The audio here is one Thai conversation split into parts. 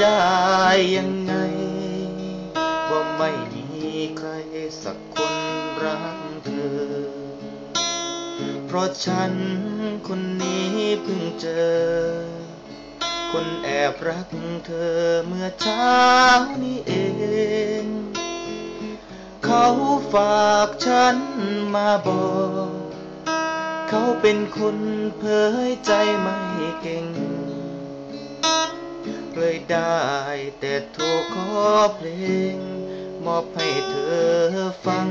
ได้ยังไง ว่าไม่มีใครสักคนรักเธอ เพราะฉันคนนี้เพิ่งเจอ คนแอบรักเธอเมื่อเช้านี้เอง เขาฝากฉันมาบอก เขาเป็นคนเผยใจไม่เก่ง ได้แต่โทรขอเพลง มอบให้เธอฟัง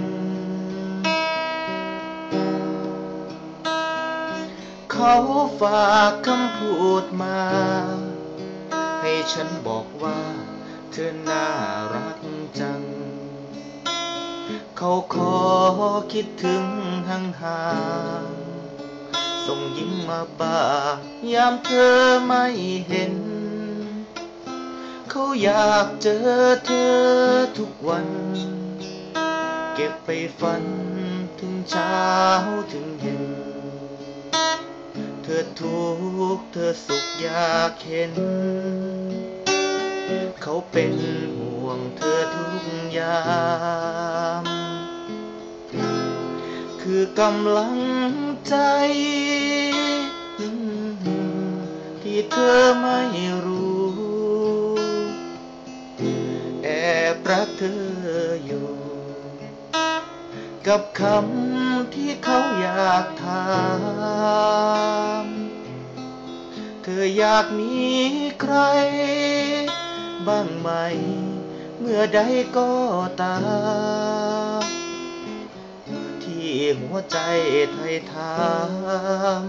เขาฝากคำพูดมา ให้ฉันบอกว่าเธอน่ารักจัง เขาขอคิดถึงห่างๆส่งยิ้มมาบ้ายามเธอไม่เห็น เขาอยากเจอเธอทุกวัน เก็บไปฝันถึงเช้าถึงเย็น เธอทุกข์เธอสุขอยากเห็น เขาเป็นห่วงเธอทุกยาม คือกำลังใจที่เธอไม่รู้ รักเธออยู่ กับคำที่เขาอยากถามเธออยากมีใคร บ้างไหม เมื่อใดก็ตามที่หัวใจไทยถาม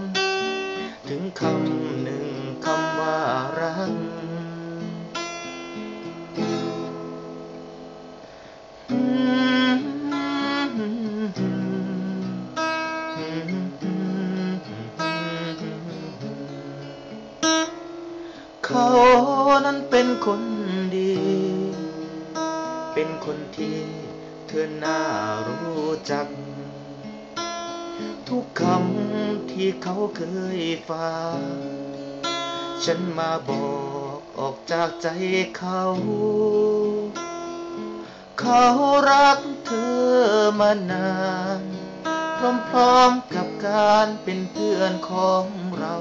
ถึงคำหนึ่งคำว่ารัก เขานั้นเป็นคนดี เป็นคนที่เธอน่ารู้จัก ทุกคำที่เขาเคยฝากฉันมาบอกออกจากใจเขา เขารักเธอมานาน พร้อมๆกับการเป็นเพื่อนของเรา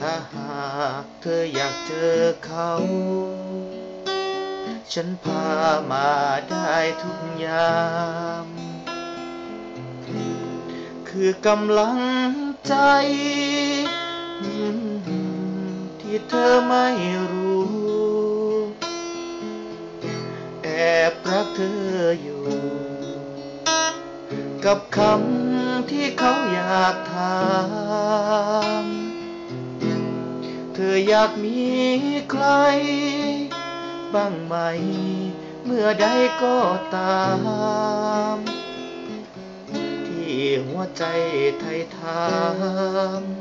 ถ้าหากเธออยากเจอเขา ฉันพามาได้ทุกยาม คือกำลังใจ ที่เธอไม่รู้ แอบรักเธออยู่ กับคำที่เขาอยากถาม เธออยากมีใคร บ้างไหม เมื่อใดก็ตาม ที่หัวใจไทยถาม